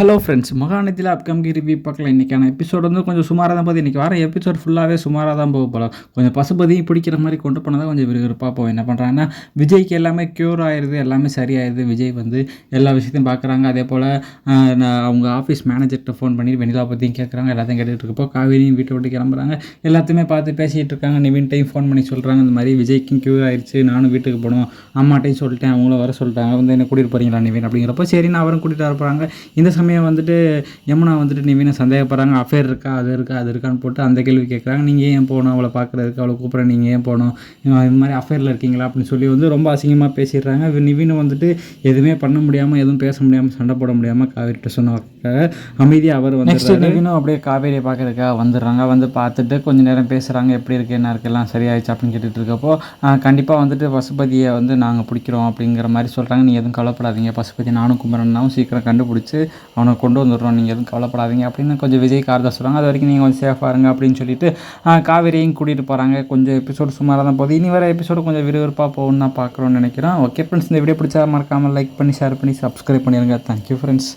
Hello friends மகாநதியில் upcoming review பார்க்கலாம் இன்றைக்கான எபிசோட் வந்து கொஞ்சம் சுமாராக தான் போகுது. இன்றைக்கி வர எபிசோட் ஃபுல்லாகவே சுமாராக தான் போக போகலாம் கொஞ்சம் பசுபதியும் பிடிக்கிற மாதிரி கொண்டு போனால் தான் கொஞ்சம் விறுவிறுப்பாக போகும் என்ன பண்ணுறாங்கன்னா விஜய்க்கு எல்லாமே க்யூர் ஆயிடுது எல்லாமே சரியாயிடுது விஜய் வந்து எல்லா விஷயத்தையும் பார்க்குறாங்க. அதே போல் அவங்க ஆஃபீஸ் மேனேஜர்கிட்ட ஃபோன் பண்ணி வெண்ணிலா பற்றியும் கேட்குறாங்க எல்லாத்தையும் கேட்டுட்டு இருக்கப்போ காவேரியும் வீட்டை விட்டு கிளம்புறாங்க. எல்லாத்தையுமே பார்த்து பேசிகிட்டு இருக்காங்க. நிவின்ட்டையும் ஃபோன் பண்ணி சொல்கிறாங்க இந்த மாதிரி விஜய்க்கும் க்யூர் ஆயிடுச்சு நானும் வீட்டுக்கு போகணும். அம்மாட்டையும் சொல்லிட்டேன். அவங்களும் வர சொல்லிட்டாங்க. வந்து என்ன கூட்டிகிட்டு போகிறீங்களா நிவின் அப்படிங்கிறப்போ சரி நான் அவரும் கூட்டிகிட்டு வர போகிறாங்க இந்த சமயம் வந்துட்டு யமுனா வந்துட்டு நிவினை சந்தேகப்படுறாங்க அஃபேர் இருக்கா அது இருக்கா அது இருக்கான்னு போட்டு அந்த கேள்வி கேட்குறாங்க நீங்கள் ஏன் போகணும்? அவளை பார்க்குறதுக்கு அவளை கூப்பிட்றேன் நீங்கள் ஏன் போகணும்? இந்த மாதிரி அஃபேரில் இருக்கீங்களா? அப்படின்னு சொல்லி வந்து ரொம்ப அசிங்கமாக பேசிடுறாங்க. நிவின் வந்துட்டு எதுவுமே பண்ண முடியாமல் எதுவும் பேச முடியாமல் சண்டை போட முடியாமல் காவேரிட்ட சொன்னதுக்காக அமைதியாக அவர் வந்து நெக்ஸ்ட் நிவினும் அப்படியே காவேரியை பார்க்குறதுக்காக வந்துடுறாங்க. வந்து பார்த்துட்டு கொஞ்ச நேரம் பேசுகிறாங்க எப்படி இருக்குது என்ன இருக்குது எல்லாம் சரியாயிடுச்சு அப்படின்னு கேட்டுட்டு இருக்கப்போ கண்டிப்பாக வந்துட்டு பசுபதியை வந்து நாங்கள் பிடிக்கிறோம் அப்படிங்கிற மாதிரி சொல்கிறாங்க நீ எதுவும் கவலைப்படாதீங்க. பசுபதி நானும் குமரனாவும் சீக்கிரம் கண்டுபிடிச்சி அவனை கொண்டு வந்துடுறோம். நீங்கள் எதுவும் கவலைப்படாதீங்க அப்படின்னு கொஞ்சம் விஜய் காரதா சொல்கிறாங்க அது வரைக்கும் நீங்கள் கொஞ்சம் சேஃபாக இருங்க அப்படின்னு சொல்லிட்டு காவேரியும் கூட்டிகிட்டு போகிறாங்க கொஞ்சம் எபிசோடு சுமாராக தான் போகுது. இனி வர எபிசோடு கொஞ்சம் விறுவிறுப்பாக போகணும்னு நான் பார்க்குறோன்னு நினைக்கிறேன். ஓகே ஃப்ரெண்ட்ஸ் இந்த வீடியோ பிடிச்சா மறக்காமல் லைக் பண்ணி ஷேர் பண்ணி சப்ஸ்கிரைப் பண்ணிடுங்க தேங்க்யூ ஃப்ரெண்ட்ஸ்